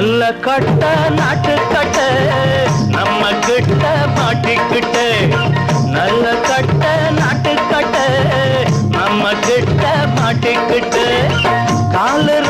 நல்ல கட்ட நாட்டு கட்ட நம்ம கிட்ட மாட்டிக்கிட்ட. நல்ல கட்ட நாட்டு கட்ட நம்ம கிட்ட மாட்டிக்கிட்ட. காலர்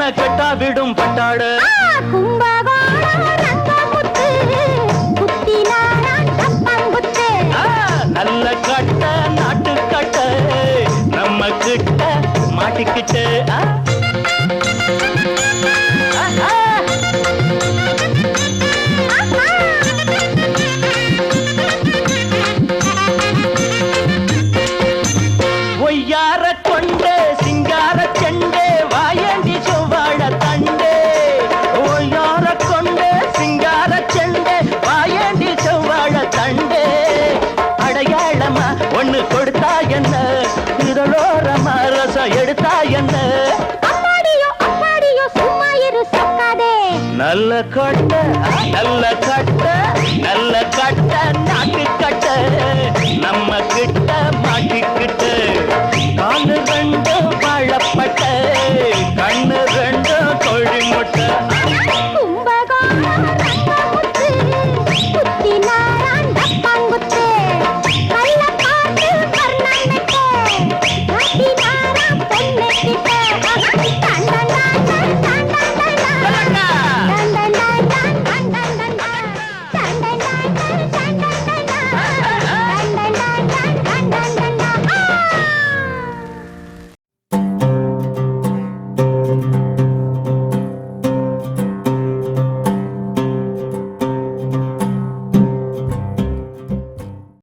என்ன கெட்டா விடும் பட்டாட நல்ல கட்ட நாட்டு கட்ட நம்ம கிட்ட மாட்டிக்கிட்டு எடுத்தா என்ன? நல்ல கட்ட நல்ல கட்ட.